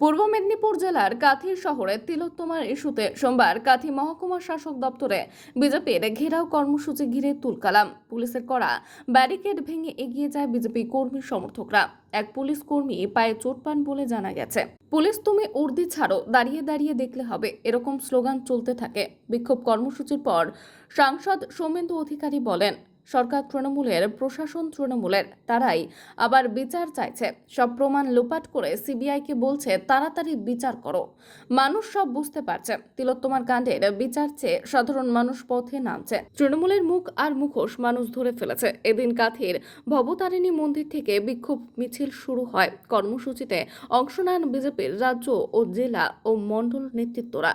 পূর্ব মেদিনীপুর জেলার কাথি শহরে তিলোত্তমার ইস্যুতে সোমবার কাথি মহকুমা শাসক দপ্তরে বিজেপির ঘেরাও কর্মসূচি ঘিরে তুলকালাম। পুলিশের করা ব্যারিকেড ভেঙে এগিয়ে যায় বিজেপি কর্মী সমর্থকরা। এক পুলিশ কর্মী পায়ে চোট পান বলে জানা গেছে। পুলিশ, তুমি উর্দি ছাড়ো, দাঁড়িয়ে দাঁড়িয়ে দেখলে হবে। এরকম স্লোগান চলতে থাকে। বিক্ষোভ কর্মসূচির পর সাংসদ সৌমেন্দু অধিকারী বলেন সরকার তৃণমূলের, প্রশাসন তৃণমূলের, তারাই আবার বিচার চাইছে। সব প্রমাণ লোপাট করে সিবিআইকে বলছে, তাড়াতাড়ি বিচার করো। মানুষ সব বুঝতে পারছে। তিলোত্তমার কাণ্ডের বিচার চেয়ে সাধারণ মানুষ পথে নামছে। তৃণমূলের মুখ আর মুখোশ মানুষ ধরে ফেলেছে। এদিন কাথির ভবতারিণী মন্দির থেকে বিক্ষোভ মিছিল শুরু হয়। কর্মসূচিতে অংশ নেন বিজেপির রাজ্য ও জেলা ও মণ্ডল নেতৃত্বরা।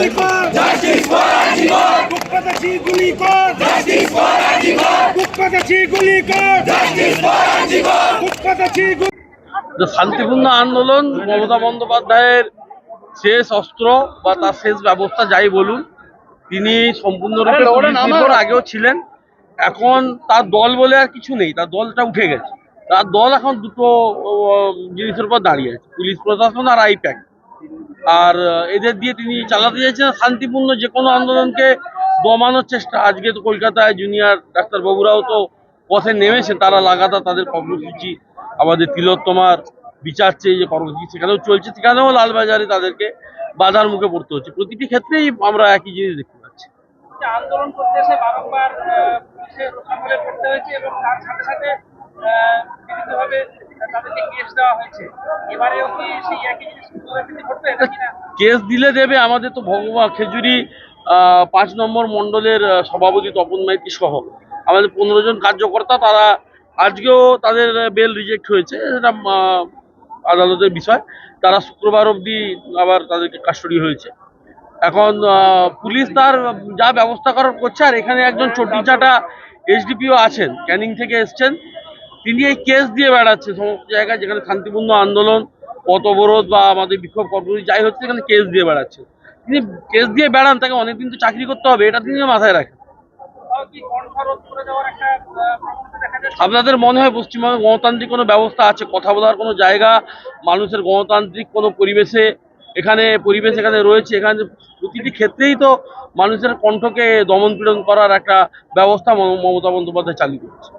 গুলি কর জাস্টিস ফর গুলি কর জাস্টিস ফর গুলি কর জাস্টিস ফর যে শান্তিপূর্ণ আন্দোলন মমতা বন্দ্যোপাধ্যায়ের শেষ অস্ত্র বা তার শেষ ব্যবস্থা যাই বলুন তিনি সম্পূর্ণরূপে আগেও ছিলেন। এখন তার দল বলে আর কিছু নেই তার দলটা উঠে গেছে। তার দল এখন দুটো জিনিসের উপর দাঁড়িয়ে আছে পুলিশ প্রশাসন আর আইপ্যাক। আর এদের দিয়ে তিনি চালাতে চাইছেন। শান্তিপূর্ণ যে কোনো আন্দোলনকে দমানোর চেষ্টা। আজকে তো কলকাতায় জুনিয়র ডাক্তারবাবুরাও তো পথে নেমেছে। তারা লাগাতার তাদের কর্মসূচি, আমাদের তিলোত্তমার বিচার চেয়ে যে কর্মসূচি, সেখানেও চলছে। সেখানেও লালবাজারে তাদেরকে বাধার মুখে পড়তে হচ্ছে। প্রতিটি ক্ষেত্রেই আমরা একই জিনিস দেখতে পাচ্ছি। আন্দোলন করতে এসে বারংবার করতে হয়েছে এবং তার সাথে সাথে কেস দিলে দেবে আমাদের তো ভগবান খেজুরি পাঁচ নম্বর মণ্ডলের সভাপতি তপন মাইতি সহ। আমাদের পনেরো জন কার্যকর্তা, তারা আজকেও তাদের বেল রিজেক্ট হয়েছে, এটা আদালতের বিষয়। তারা শুক্রবার অবধি আবার তাদেরকে কাস্টডি হয়েছে। এখন পুলিশ তার যা ব্যবস্থা করার করছে, আর এখানে একজন চটিচাটা এসডিপিও আছেন, ক্যানিং থেকে এসছেন। তিনি এই কেস দিয়ে বেড়াচ্ছে। সমস্ত জায়গায় যেখানে শান্তিপূর্ণ আন্দোলন পথ অবরোধ বা আমাদের বিক্ষোভ কর্মসূচি যাই হচ্ছে, সেখানে কেস দিয়ে বেড়াচ্ছে। তিনি কেস দিয়ে বেড়ান, তাকে অনেকদিন তো চাকরি করতে হবে, এটা তিনি মাথায় রাখেন। আপনাদের মনে হয় পশ্চিমবঙ্গে গণতান্ত্রিক কোনো ব্যবস্থা আছে? কথা বলার কোনো জায়গা, মানুষের গণতান্ত্রিক কোনো পরিবেশে, এখানে পরিবেশ এখানে রয়েছে, এখানে প্রতিটি ক্ষেত্রেই তো মানুষের কণ্ঠকে দমন পীড়ন করার একটা ব্যবস্থা মমতা বন্দ্যোপাধ্যায় চালু করছে।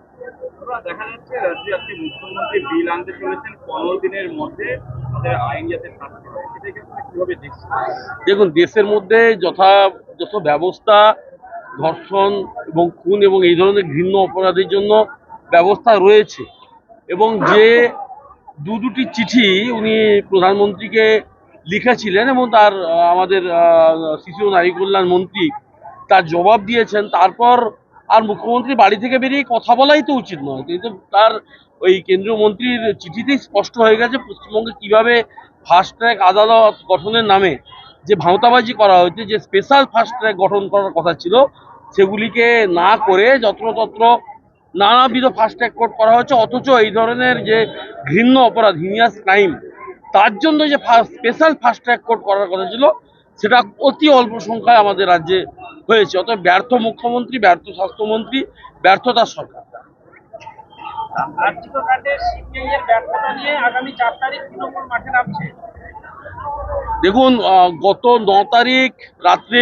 দেখা যাচ্ছে রাজ্যে আজকে মুখ্যমন্ত্রী বিল আনতে চলেছেন পনেরো দিনের মধ্যে তাদের আইন যাতে কীভাবে দেখুন, দেশের মধ্যে যথাযথ ব্যবস্থা, ধর্ষণ এবং খুন এবং এই ধরনের ঘৃণ্য অপরাধের জন্য ব্যবস্থা রয়েছে। এবং যে দু দুটি চিঠি উনি প্রধানমন্ত্রীকে লিখেছিলেন এবং তার আমাদের শিশু নারী কল্যাণ মন্ত্রী তার জবাব দিয়েছেন। তারপর আর মুখ্যমন্ত্রী বাড়ি থেকে বেরিয়ে কথা বলাই তো উচিত নয়। কিন্তু তার ওই কেন্দ্রীয় মন্ত্রীর চিঠিতেই স্পষ্ট হয়ে গেছে পশ্চিমবঙ্গে কীভাবে ফাস্ট ট্র্যাক আদালত গঠনের নামে যে ভাঁওতাবাজি করা হয়েছে, যে স্পেশাল ফাস্ট ট্র্যাক গঠন করার কথা ছিল, সেগুলিকে না করে যত্রতত্র নানাবিধ ফাস্ট ট্র্যাক কোর্ট করা হয়েছে। অথচ এই ধরনের যে ঘৃণ্য অপরাধ হিনিয়াস ক্রাইম তার জন্য যে স্পেশাল ফাস্ট ট্র্যাক কোর্ট করার কথা ছিল সেটা অতি অল্প সংখ্যায় আমাদের রাজ্যে হয়েছে। অত ব্যর্থ মুখ্যমন্ত্রী ব্যর্থ স্বাস্থ্যমন্ত্রী সরকার। ব্যর্থতা নামছে। দেখুন গত ন তারিখ রাত্রে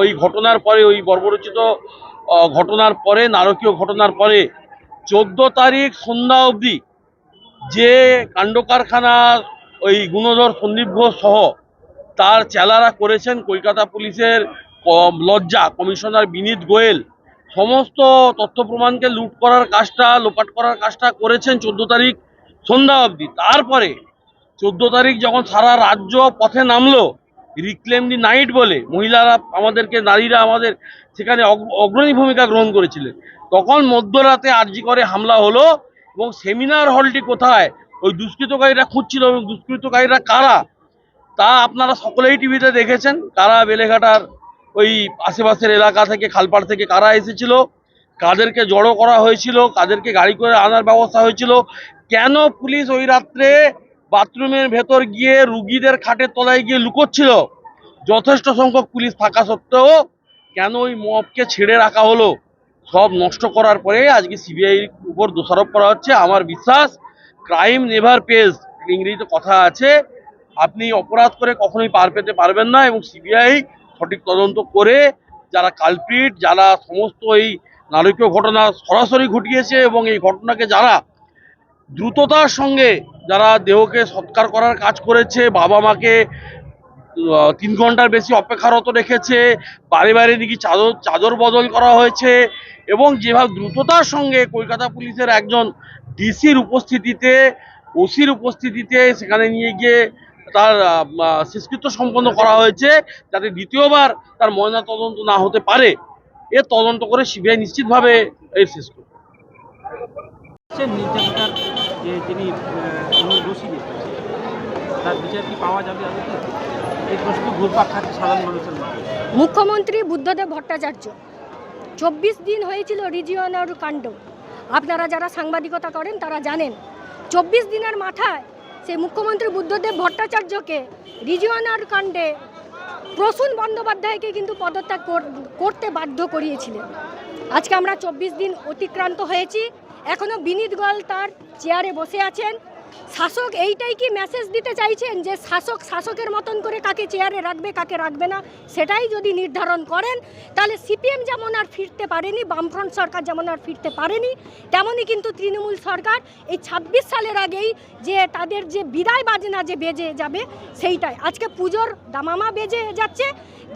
ওই ঘটনার পরে ওই বর্বরচিত ঘটনার পরে নারকীয় ঘটনার পরে চোদ্দ তারিখ সন্ধ্যা অবধি যে কাণ্ড কারখানা ওই গুণধর সন্দীপ ঘোষ সহ তার চেলারা করেছেন কলকাতা পুলিশের লজ্জা, কমিশনার বিনীত গোয়েল। সমস্ত তথ্য প্রমাণকে লুট করার কাজটা, লোপাট করার কাজটা করেছেন চোদ্দ তারিখ সন্ধ্যা অবধি। তারপরে চোদ্দ তারিখ যখন সারা রাজ্য পথে নামলো রিক্লেম দি নাইট বলে, মহিলারা আমাদেরকে, নারীরা আমাদের সেখানে অগ- অগ্রণী ভূমিকা গ্রহণ করেছিলেন। তখন মধ্যরাতে আরজি করে হামলা হলো এবং সেমিনার হলটি কোথায়? ওই দুষ্কৃতকারীরা খুঁজছিল এবং দুষ্কৃতকারীরা কারা? তা আপনারা সকলেই টিভিতে দেখেছেন কারা বেলেঘাটার ওই আশেপাশের এলাকা থেকে, খালপাড় থেকে কারা এসেছিল, কাদেরকে জড়ো করা হয়েছিল, কাদেরকে গাড়ি করে আনার ব্যবস্থা হয়েছিল। কেন পুলিশ ওই রাত্রে বাথরুমের ভেতর গিয়ে রুগীদের খাটের তলায় গিয়ে লুকোচ্ছিল? যথেষ্ট সংখ্যক পুলিশ থাকা সত্ত্বেও কেন ওই মপকে ছেড়ে রাখা হলো? সব নষ্ট করার পরে আজকে সিবিআই উপর দোষারোপ করা হচ্ছে। আমার বিশ্বাস, ক্রাইম নেভার পেজ, ইংরেজিতে কথা আছে আপনি অপরাধ করে কখনোই পার পেতে পারবেন না এবং সিবিআই সঠিক তদন্ত করে যারা কালপ্রিট যারা সমস্ত এই নারকীয় ঘটনা সরাসরি ঘটিয়েছে এবং এই ঘটনাকে যারা দ্রুততার সঙ্গে যারা দেহকে সৎকার করার কাজ করেছে বাবা মাকে তিন ঘণ্টার বেশি অপেক্ষারত রেখেছে, বাড়ি বাড়ি নাকি চাদর চাদর বদল করা হয়েছে এবং যেভাবে দ্রুততার সঙ্গে কলকাতা পুলিশের একজন ডিসির উপস্থিতিতে, ওসির উপস্থিতিতে সেখানে নিয়ে গিয়ে তার শেষকৃত্য সম্পন্ন করা হয়েছে যাতে দ্বিতীয়বার তার ময়না তদন্ত না হতে পারে। এর তদন্ত করে সিবিআই নিশ্চিতভাবে এর শেষ করবে। মুখ্যমন্ত্রী বুদ্ধদেব ভট্টাচার্য চব্বিশ দিন হয়েছিল রিজিওনার কাণ্ড। আপনারা যারা সাংবাদিকতা করেন তারা জানেন চব্বিশ দিনের মাথায় সেই মুখ্যমন্ত্রী বুদ্ধদেব ভট্টাচার্যকে রিজিওনার কাণ্ডে প্রসূন বন্দ্যোপাধ্যায়কে কিন্তু পদত্যাগ কর- করতে বাধ্য করিয়েছিলেন। আজকে আমরা চব্বিশ দিন অতিক্রান্ত হয়েছি। এখনও বিনীত গল তার চেয়ারে বসে আছেন। শাসক এইটাই কি মেসেজ দিতে চাইছেন যে শাসক শাসকের মতন করে কাকে চেয়ারে রাখবে, কাকে রাখবে না? সেটাই যদি নির্ধারণ করেন, তাহলে সিপিএম যেমন আর ফিরতে পারেনি, বামফ্রন্ট সরকার যেমন আর ফিরতে পারেনি, তেমনই কিন্তু তৃণমূল সরকার এই ছাব্বিশ সালের আগেই যে তাদের যে বিদায় বাজনা যে বেজে যাবে, সেইটাই। আজকে পুজোর দামামা বেজে যাচ্ছে।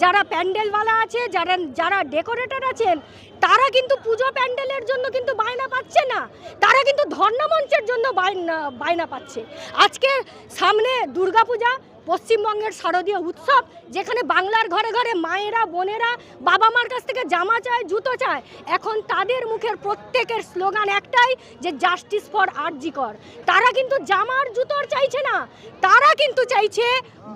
যারা প্যান্ডেলওয়ালা আছে, যারা যারা ডেকোরেটর আছেন, তারা কিন্তু পুজো প্যান্ডেলের জন্য কিন্তু বায়না পাচ্ছে না। তারা কিন্তু ধর্ণামঞ্চের জন্য বায়না বায়না পাচ্ছে। আজকে সামনে দুর্গাপূজা পশ্চিমবঙ্গের শারদীয় উৎসব, যেখানে বাংলার ঘরে ঘরে মায়েরা, বোনেরা বাবা মার কাছ থেকে জামা চায়, জুতো চায়, এখন তাদের মুখের প্রত্যেকের স্লোগান একটাই যে জাস্টিস ফর আরজিকর তারা কিন্তু জামার জুতোর চাইছে না। তারা কিন্তু চাইছে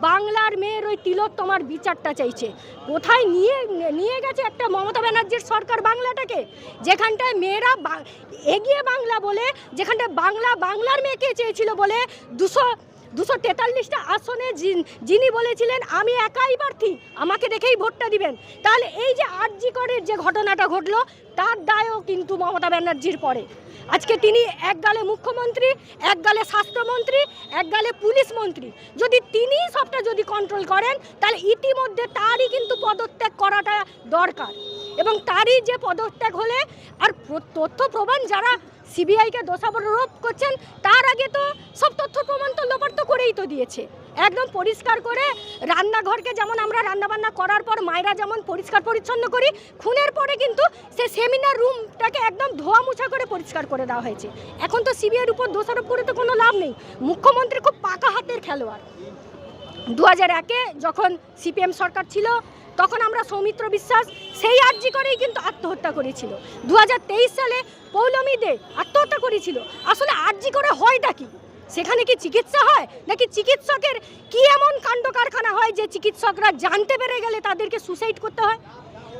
বাংলার মেয়ের ওই তিলোত্তমার বিচারটা চাইছে। কোথায় নিয়ে নিয়ে গেছে একটা মমতা ব্যানার্জির সরকার বাংলাটাকে? যেখানটায় মেয়েরা এগিয়ে বাংলা বলে, যেখানটায় বাংলা, বাংলার মেয়েকে চেয়েছিল বলে দুশো দুশো তেতাল্লিশটা আসনে যিন- বলেছিলেন, আমি একাই প্রার্থী, আমাকে দেখেই ভোটটা দিবেন। তাহলে এই যে আরজি করের যে ঘটনাটা ঘটলো, তার দায়ও কিন্তু মমতা ব্যানার্জির পরে। আজকে তিনি এক গালে মুখ্যমন্ত্রী এক গালে স্বাস্থ্যমন্ত্রী এক গালে পুলিশ মন্ত্রী। যদি তিনি সবটা যদি কন্ট্রোল করেন, তাহলে ইতিমধ্যে তারই কিন্তু পদত্যাগ করাটা দরকার। এবং তারই যে পদত্যাগ হলে, আর তথ্য প্রমাণ যারা সিবিআইকে দোষারোপ করছেন, তার আগে তো সব তথ্য প্রমাণ তো লোপার তো করেই তো দিয়েছে। একদম পরিষ্কার করে রান্নাঘরকে যেমন আমরা রান্নাবান্না করার পর মায়েরা যেমন পরিষ্কার পরিচ্ছন্ন করি, খুনের পরে কিন্তু সে সেমিনার রুমটাকে একদম ধোয়া মুছা করে পরিষ্কার করে দেওয়া হয়েছে। এখন তো সিবিআইয়ের উপর দোষারোপ করে তো কোনো লাভ নেই। মুখ্যমন্ত্রী খুব পাকা হাতের খেলোয়াড়। দু হাজার একে যখন সিপিএম সরকার ছিল তখন আমরা সৌমিত্র বিশ্বাস সেই আর্জি করেই কিন্তু আত্মহত্যা করেছিল। দু হাজার তেইশ সালে পৌলমী দে আত্মহত্যা করেছিল। আসলে আর্জি করে হয়টা কি? সেখানে কি চিকিৎসা হয়? নাকি চিকিৎসকের কি এমন কাণ্ড কারখানা হয় যে চিকিৎসকরা জানতে পেরে গেলে তাদেরকে সুসাইড করতে হয়?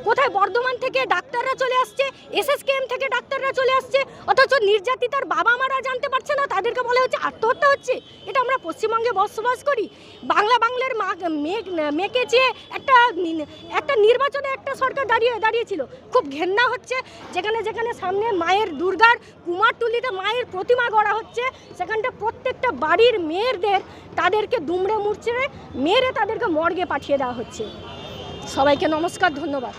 কোথায় বর্ধমান থেকে ডাক্তাররা চলে আসছে? এসএসকেএম থেকে ডাক্তাররা চলে আসছে? অথচ নির্যাতিতার বাবা মারা জানতে পারছে না, তাদেরকে বলা হচ্ছে আত্মহত্যা হচ্ছে। এটা আমরা পশ্চিমবঙ্গে বসবাস করি। বাংলা বাংলার মা মেয়ে মেয়েকে চেয়ে একটা একটা নির্বাচনে একটা সরকার দাঁড়িয়ে দাঁড়িয়েছিল, খুব ঘেন্না হচ্ছে। যেখানে যেখানে সামনে মায়ের দুর্গার কুমারটুলিতে মায়ের প্রতিমা গড়া হচ্ছে, সেখানটা প্রত্যেকটা বাড়ির মেয়েরদের তাদেরকে দুমড়ে মুচড়ে মেরে তাদেরকে মর্গে পাঠিয়ে দেওয়া হচ্ছে। সবাইকে নমস্কার ধন্যবাদ।